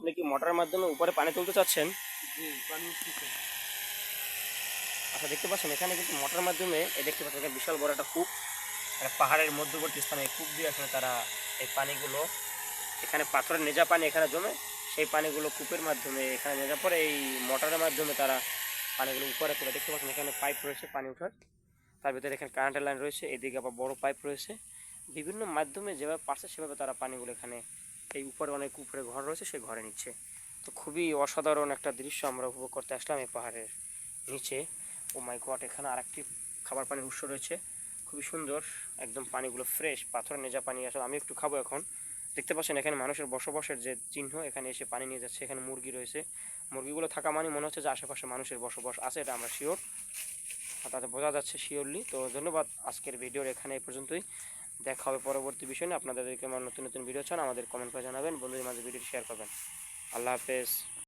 আপনি কি মোটরের মাধ্যমে উপরে পানি তুলতে চাচ্ছেন? আচ্ছা দেখতে পাচ্ছেন এখানে কিন্তু মোটরের মাধ্যমে এই দেখতে পাচ্ছেন এখানে বিশাল বড় একটা কূপ। একটা পাহাড়ের মধ্যবর্তী স্থানে কূপ দিয়ে আসলে তারা এই পানিগুলো এখানে পাথরের নেজা পানি এখানে জমে সেই পানিগুলো কূপের মাধ্যমে এখানে নেজা পরে এই মোটরের মাধ্যমে তারা পানিগুলো উপরে তুলে। দেখতে পাচ্ছেন এখানে পাইপ রয়েছে পানি ওঠার। তার ভিতরে এখানে কারেন্টের লাইন রয়েছে এদিকে আবার বড় পাইপ রয়েছে। বিভিন্ন মাধ্যমে যেভাবে পারছে সেভাবে তারা পানিগুলো এখানে এই উপরে অনেক উপরে ঘর রয়েছে সেই ঘরে নিচ্ছে তো খুবই অসাধারণ একটা দৃশ্য আমরা উপভোগ করতে আসলাম এই পাহাড়ের নিচে। ও মাই গড, এখানে আরেকটি খাবার পানির উৎস রয়েছে। খুবই সুন্দর, একদম পানিগুলো ফ্রেশ, পাথরের নেজা পানি আসলে আমি একটু খাব এখন। দেখতে পাচ্ছেন এখানে মানুষের বসবাসের যে চিহ্ন, এখানে এসে পানি নিয়ে যাচ্ছে, এখানে মুরগি রয়েছে। মুরগিগুলো থাকা মানে মনে হচ্ছে যে আশেপাশে মানুষের বসবাস আছে, এটা আমরা শিওর তাতে বোঝা যাচ্ছে শিওরলি তো ধন্যবাদ আজকের ভিডিওর এখানে এই পর্যন্তই। দেখা হবে পরবর্তী বিষয় নিয়ে। আপনাদেরকে আমার নতুন নতুন ভিডিও চান আমাদের কমেন্ট করে জানাবেন। বন্ধুদের মাঝে ভিডিওটি শেয়ার করবেন। আল্লাহ হাফেজ।